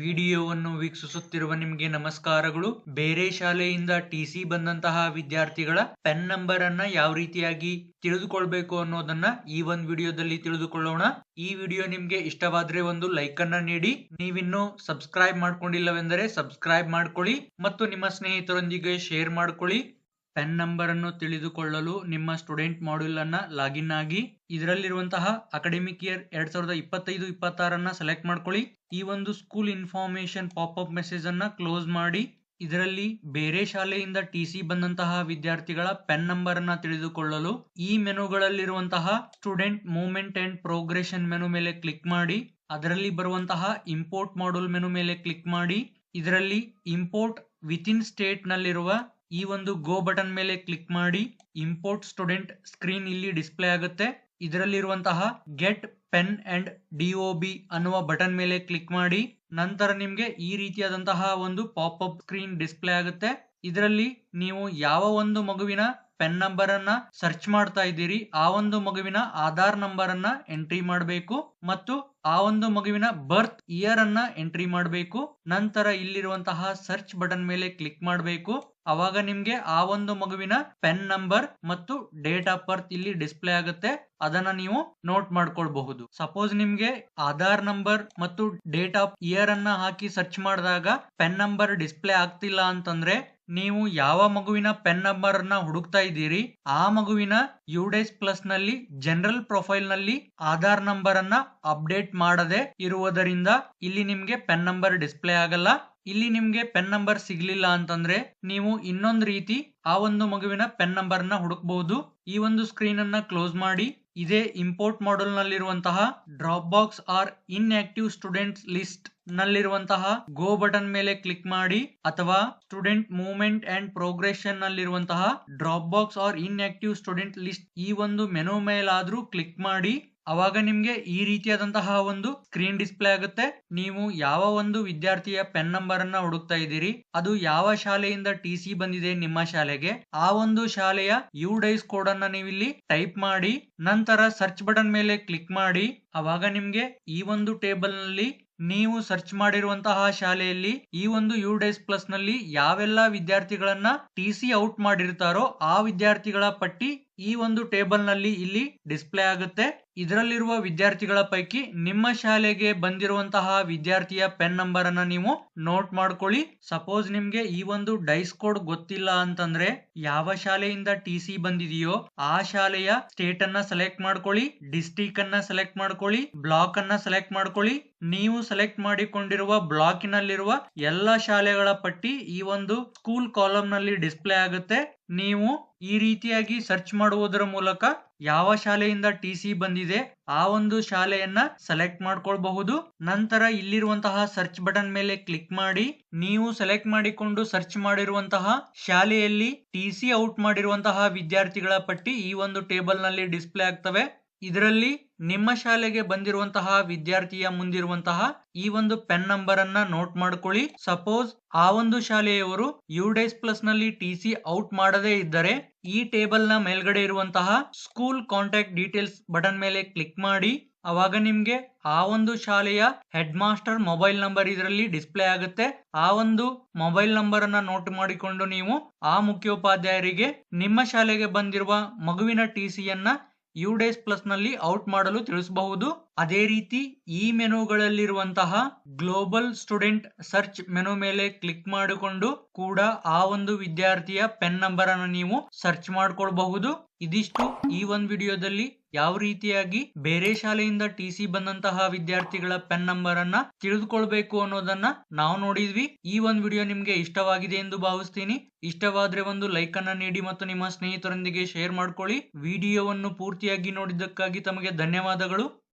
ವಿಡಿಯೋವನ್ನು ವೀಕ್ಷಿಸುತ್ತಿರುವ ನಿಮಗೆ ನಮಸ್ಕಾರಗಳು. ಬೇರೆ ಶಾಲೆಯಿಂದ ಟಿ ಸಿ ಬಂದಂತಹ ವಿದ್ಯಾರ್ಥಿಗಳ ಪೆನ್ ನಂಬರ್ ಅನ್ನ ಯಾವ ರೀತಿಯಾಗಿ ತಿಳಿದುಕೊಳ್ಬೇಕು ಅನ್ನೋದನ್ನ ಈ ಒಂದು ವಿಡಿಯೋದಲ್ಲಿ ತಿಳಿದುಕೊಳ್ಳೋಣ. ಈ ವಿಡಿಯೋ ನಿಮ್ಗೆ ಇಷ್ಟವಾದ್ರೆ ಒಂದು ಲೈಕ್ ಅನ್ನ ನೀಡಿ. ನೀವಿನ್ನೂ ಸಬ್ಸ್ಕ್ರೈಬ್ ಮಾಡ್ಕೊಂಡಿಲ್ಲವೆಂದರೆ ಸಬ್ಸ್ಕ್ರೈಬ್ ಮಾಡ್ಕೊಳ್ಳಿ ಮತ್ತು ನಿಮ್ಮ ಸ್ನೇಹಿತರೊಂದಿಗೆ ಶೇರ್ ಮಾಡ್ಕೊಳ್ಳಿ. ಪೆನ್ ನಂಬರ್ ಅನ್ನು ತಿಳಿದುಕೊಳ್ಳಲು ನಿಮ್ಮ ಸ್ಟೂಡೆಂಟ್ ಮಾಡ್ಯೂಲ್ ಅನ್ನ ಲಾಗಿನ್ ಆಗಿ ಇದರಲ್ಲಿರುವಂತಹ ಅಕಾಡೆಮಿಕ್ ಇಯರ್ ಎರಡ್ ಸಾವಿರದ ಇಪ್ಪತ್ತೈದು ಇಪ್ಪತ್ತಾರನ್ನ ಸೆಲೆಕ್ಟ್ ಮಾಡ್ಕೊಳ್ಳಿ. ಈ ಒಂದು school information pop up message ಅನ್ನ ಕ್ಲೋಸ್ ಮಾಡಿ. ಇದರಲ್ಲಿ ಬೇರೆ ಶಾಲೆಯಿಂದ ಟಿ ಸಿ ಬಂದಂತಹ ವಿದ್ಯಾರ್ಥಿಗಳ ಪೆನ್ ನಂಬರ್ ಅನ್ನ ತಿಳಿದುಕೊಳ್ಳಲು ಈ ಮೆನುಗಳಲ್ಲಿರುವಂತಹ student movement and progression menu ಮೇಲೆ ಕ್ಲಿಕ್ ಮಾಡಿ. ಅದರಲ್ಲಿ ಬರುವಂತಹ ಇಂಪೋರ್ಟ್ ಮಾಡ್ಯೂಲ್ ಮೆನು ಮೇಲೆ ಕ್ಲಿಕ್ ಮಾಡಿ. ಇದರಲ್ಲಿ ಇಂಪೋರ್ಟ್ ವಿತಿನ್ ಸ್ಟೇಟ್ ನಲ್ಲಿರುವ ಈ ಒಂದು ಗೋ ಬಟನ್ ಮೇಲೆ ಕ್ಲಿಕ್ ಮಾಡಿ ಇಂಪೋರ್ಟ್ ಸ್ಟೂಡೆಂಟ್ ಸ್ಕ್ರೀನ್ ಇಲ್ಲಿ ಡಿಸ್ಪ್ಲೇ ಆಗುತ್ತೆ. ಇದರಲ್ಲಿರುವಂತಹ get PEN and D O B ಅನ್ನುವ ಬಟನ್ ಮೇಲೆ ಕ್ಲಿಕ್ ಮಾಡಿ ನಂತರ ನಿಮಗೆ ಈ ರೀತಿಯಾದಂತಹ ಒಂದು ಪಾಪ್ ಅಪ್ ಸ್ಕ್ರೀನ್ ಡಿಸ್ಪ್ಲೇ ಆಗುತ್ತೆ. ಇದರಲ್ಲಿ ನೀವು ಯಾವ ಒಂದು ಮಗುವಿನ ಪೆನ್ ನಂಬರ್ ಅನ್ನ ಸರ್ಚ್ ಮಾಡ್ತಾ ಇದ್ದೀರಿ. ಆ ಒಂದು ಮಗುವಿನ ಆಧಾರ್ ನಂಬರ್ ಅನ್ನ ಎಂಟ್ರಿ ಮಾಡಬೇಕು ಮತ್ತು ಆ ಒಂದು ಮಗುವಿನ ಬರ್ತ್ ಇಯರ್ ಅನ್ನ ಎಂಟ್ರಿ ಮಾಡಬೇಕು. ನಂತರ ಇಲ್ಲಿರುವಂತಹ ಸರ್ಚ್ ಬಟನ್ ಮೇಲೆ ಕ್ಲಿಕ್ ಮಾಡಬೇಕು. ಅವಾಗ ನಿಮ್ಗೆ ಆ ಒಂದು ಮಗುವಿನ ಪೆನ್ ನಂಬರ್ ಮತ್ತು ಡೇಟ್ ಆಫ್ ಬರ್ತ್ ಇಲ್ಲಿ ಡಿಸ್ಪ್ಲೇ ಆಗುತ್ತೆ. ಅದನ್ನ ನೀವು ನೋಟ್ ಮಾಡ್ಕೊಳ್ಬಹುದು. ಸಪೋಸ್ ನಿಮ್ಗೆ ಆಧಾರ್ ನಂಬರ್ ಮತ್ತು ಡೇಟ್ ಆಫ್ ಇಯರ್ ಅನ್ನ ಹಾಕಿ ಸರ್ಚ್ ಮಾಡಿದಾಗ ಪೆನ್ ನಂಬರ್ ಡಿಸ್ಪ್ಲೇ ಆಗ್ತಿಲ್ಲ ಅಂತಂದ್ರೆ ನೀವು ಯಾವ ಮಗುವಿನ ಪೆನ್ ನಂಬರ್ ಅನ್ನ ಹುಡುಕ್ತಾ ಇದ್ದೀರಿ, ಆ ಮಗುವಿನ ಯುಡೇಸ್ ಪ್ಲಸ್ನಲ್ಲಿ ಜನರಲ್ ಪ್ರೊಫೈಲ್ನಲ್ಲಿ ಆಧಾರ್ ನಂಬರ್ ಅನ್ನ ಅಪ್ಡೇಟ್ ಮಾಡದೆ ಇರುವುದರಿಂದ ಇಲ್ಲಿ ನಿಮ್ಗೆ ಪೆನ್ ನಂಬರ್ ಡಿಸ್ಪ್ಲೇ ಆಗಲ್ಲ. ಇಲ್ಲಿ ನಿಮ್ಗೆ ಪೆನ್ ನಂಬರ್ ಸಿಗ್ಲಿಲ್ಲ ಅಂತಂದ್ರೆ ನೀವು ಇನ್ನೊಂದು ರೀತಿ ಆ ಒಂದು ಮಗುವಿನ ಪೆನ್ ನಂಬರ್ನ ಹುಡುಕಬಹುದು ಈ ಒಂದು ಸ್ಕ್ರೀನ್ ಅನ್ನ ಕ್ಲೋಸ್ ಮಾಡಿ, ಇದೇ import module ನಲ್ಲಿರುವಂತಹ drop box or inactive students list ನಲ್ಲಿರುವಂತಹ go button ಮೇಲೆ ಕ್ಲಿಕ್ ಮಾಡಿ ಅಥವಾ student movement and progression ನಲ್ಲಿರುವಂತಹ drop box or inactive student list ಈ ಒಂದು ಮೆನು ಮೇಲಾದ್ರೂ ಕ್ಲಿಕ್ ಮಾಡಿ. ಅವಾಗ ನಿಮ್ಗೆ ಈ ರೀತಿಯಾದಂತಹ ಒಂದು ಸ್ಕ್ರೀನ್ ಡಿಸ್ಪ್ಲೇ ಆಗುತ್ತೆ. ನೀವು ಯಾವ ಒಂದು ವಿದ್ಯಾರ್ಥಿಯ ಪೆನ್ ನಂಬರ್ ಅನ್ನ ಹುಡುಕ್ತಾ ಇದ್ದೀರಿ, ಅದು ಯಾವ ಶಾಲೆಯಿಂದ ಟಿ ಸಿ ಬಂದಿದೆ ನಿಮ್ಮ ಶಾಲೆಗೆ, ಆ ಒಂದು ಶಾಲೆಯ ಯು ಡೈಸ್ ಕೋಡ್ ಅನ್ನ ನೀವಿಲ್ಲಿ ಟೈಪ್ ಮಾಡಿ, ನಂತರ ಸರ್ಚ್ ಬಟನ್ ಮೇಲೆ ಕ್ಲಿಕ್ ಮಾಡಿ. ಅವಾಗ ನಿಮ್ಗೆ ಈ ಒಂದು ಟೇಬಲ್ನಲ್ಲಿ ನೀವು ಸರ್ಚ್ ಮಾಡಿರುವಂತಹ ಶಾಲೆಯಲ್ಲಿ ಈ ಒಂದು ಯು ಡೇಸ್ ಪ್ಲಸ್ನಲ್ಲಿ ಯಾವೆಲ್ಲ ವಿದ್ಯಾರ್ಥಿಗಳನ್ನ ಟಿ ಸಿ ಔಟ್ ಮಾಡಿರ್ತಾರೋ ಆ ವಿದ್ಯಾರ್ಥಿಗಳ ಪಟ್ಟಿ ಈ ಒಂದು ಟೇಬಲ್ನಲ್ಲಿ ಇಲ್ಲಿ ಡಿಸ್ಪ್ಲೇ ಆಗುತ್ತೆ. ಇದರಲ್ಲಿರುವ ವಿದ್ಯಾರ್ಥಿಗಳ ಪೈಕಿ ನಿಮ್ಮ ಶಾಲೆಗೆ ಬಂದಿರುವಂತಹ ವಿದ್ಯಾರ್ಥಿಯ ಪೆನ್ ನಂಬರ್ ಅನ್ನ ನೀವು ನೋಟ್ ಮಾಡ್ಕೊಳ್ಳಿ. ಸಪೋಸ್ ನಿಮ್ಗೆ ಈ ಒಂದು ಡೈಸ್ ಕೋಡ್ ಗೊತ್ತಿಲ್ಲ ಅಂತಂದ್ರೆ ಯಾವ ಶಾಲೆಯಿಂದ ಟಿ ಸಿ ಬಂದಿದೆಯೋ ಆ ಶಾಲೆಯ ಸ್ಟೇಟ್ ಅನ್ನ ಸೆಲೆಕ್ಟ್ ಮಾಡ್ಕೊಳ್ಳಿ ಡಿಸ್ಟಿಕ್ ಅನ್ನ ಸೆಲೆಕ್ಟ್ ಮಾಡ್ಕೊಳ್ಳಿ, ಬ್ಲಾಕ್ ಅನ್ನ ಸೆಲೆಕ್ಟ್ ಮಾಡ್ಕೊಳ್ಳಿ. ನೀವು ಸೆಲೆಕ್ಟ್ ಮಾಡಿಕೊಂಡಿರುವ ಬ್ಲಾಕಿನಲ್ಲಿರುವ ಎಲ್ಲ ಶಾಲೆಗಳ ಪಟ್ಟಿ ಈ ಒಂದು ಸ್ಕೂಲ್ ಕಾಲಮ್ನಲ್ಲಿ ಡಿಸ್ಪ್ಲೇ ಆಗುತ್ತೆ. ನೀವು ಈ ರೀತಿಯಾಗಿ ಸರ್ಚ್ ಮಾಡುವುದರ ಮೂಲಕ ಯಾವ ಶಾಲೆಯಿಂದ ಟಿ ಸಿ ಬಂದಿದೆ, ಆ ಒಂದು ಶಾಲೆಯನ್ನ ಸೆಲೆಕ್ಟ್ ಮಾಡ್ಕೊಳ್ಬಹುದು. ನಂತರ ಇಲ್ಲಿರುವಂತಹ ಸರ್ಚ್ ಬಟನ್ ಮೇಲೆ ಕ್ಲಿಕ್ ಮಾಡಿ, ನೀವು ಸೆಲೆಕ್ಟ್ ಮಾಡಿಕೊಂಡು ಸರ್ಚ್ ಮಾಡಿರುವಂತಹ ಶಾಲೆಯಲ್ಲಿ ಟಿ ಸಿ ಔಟ್ ಮಾಡಿರುವಂತಹ ವಿದ್ಯಾರ್ಥಿಗಳ ಪಟ್ಟಿ ಈ ಒಂದು ಟೇಬಲ್ನಲ್ಲಿ ಡಿಸ್ಪ್ಲೇ ಆಗ್ತವೆ. ಇದರಲ್ಲಿ ನಿಮ್ಮ ಶಾಲೆಗೆ ಬಂದಿರುವಂತಹ ವಿದ್ಯಾರ್ಥಿಯ ಮುಂದಿರುವಂತಹ ಈ ಒಂದು ಪೆನ್ ನಂಬರ್ ಅನ್ನ ನೋಟ್ ಮಾಡ್ಕೊಳ್ಳಿ. ಸಪೋಸ್ ಆ ಒಂದು ಶಾಲೆಯವರು ಯು ಡೇಸ್ ಪ್ಲಸ್ನಲ್ಲಿ ಟಿ ಸಿ ಔಟ್ ಮಾಡದೇ ಇದ್ದರೆ ಈ ಟೇಬಲ್ನ ಮೇಲ್ಗಡೆ ಇರುವಂತಹ ಸ್ಕೂಲ್ ಕಾಂಟ್ಯಾಕ್ಟ್ ಡೀಟೇಲ್ಸ್ ಬಟನ್ ಮೇಲೆ ಕ್ಲಿಕ್ ಮಾಡಿ. ಅವಾಗ ನಿಮ್ಗೆ ಆ ಒಂದು ಶಾಲೆಯ ಹೆಡ್ ಮಾಸ್ಟರ್ ಮೊಬೈಲ್ ನಂಬರ್ ಇದರಲ್ಲಿ ಡಿಸ್ಪ್ಲೇ ಆಗುತ್ತೆ. ಆ ಒಂದು ಮೊಬೈಲ್ ನಂಬರ್ ಅನ್ನ ನೋಟ್ ಮಾಡಿಕೊಂಡು ನೀವು ಆ ಮುಖ್ಯೋಪಾಧ್ಯಾಯರಿಗೆ ನಿಮ್ಮ ಶಾಲೆಗೆ ಬಂದಿರುವ ಮಗುವಿನ ಟಿ ಸಿಯನ್ನ ಯು ಡೇಸ್ ಪ್ಲಸ್ನಲ್ಲಿ ಔಟ್ ಮಾಡಲು ತಿಳಿಸಬಹುದು. ಅದೇ ರೀತಿ ಈ ಮೆನುಗಳಲ್ಲಿರುವಂತಹ ಗ್ಲೋಬಲ್ ಸ್ಟೂಡೆಂಟ್ ಸರ್ಚ್ ಮೆನು ಮೇಲೆ ಕ್ಲಿಕ್ ಮಾಡಿಕೊಂಡು ಕೂಡ ಆ ಒಂದು ವಿದ್ಯಾರ್ಥಿಯ ಪೆನ್ ನಂಬರ್ ಅನ್ನು ನೀವು ಸರ್ಚ್ ಮಾಡ್ಕೊಳ್ಬಹುದು. ಇದಿಷ್ಟು ಈ ಒಂದು ವಿಡಿಯೋದಲ್ಲಿ. ಯಾವ ರೀತಿಯಾಗಿ ಬೇರೆ ಶಾಲೆಯಿಂದ ಟಿ ಸಿ ಬಂದಂತಹ ವಿದ್ಯಾರ್ಥಿಗಳ ಪೆನ್ ನಂಬರ್ ಅನ್ನ ತಿಳಿದುಕೊಳ್ಬೇಕು ಅನ್ನೋದನ್ನ ನಾವು ನೋಡಿದ್ವಿ. ಈ ಒಂದು ವಿಡಿಯೋ ನಿಮ್ಗೆ ಇಷ್ಟವಾಗಿದೆ ಎಂದು ಭಾವಿಸ್ತೀನಿ. ಇಷ್ಟವಾದ್ರೆ ಒಂದು ಲೈಕ್ ಅನ್ನ ನೀಡಿ ಮತ್ತು ನಿಮ್ಮ ಸ್ನೇಹಿತರೊಂದಿಗೆ ಶೇರ್ ಮಾಡ್ಕೊಳ್ಳಿ. ವಿಡಿಯೋವನ್ನು ಪೂರ್ತಿಯಾಗಿ ನೋಡಿದ್ದಕ್ಕಾಗಿ ತಮಗೆ ಧನ್ಯವಾದಗಳು.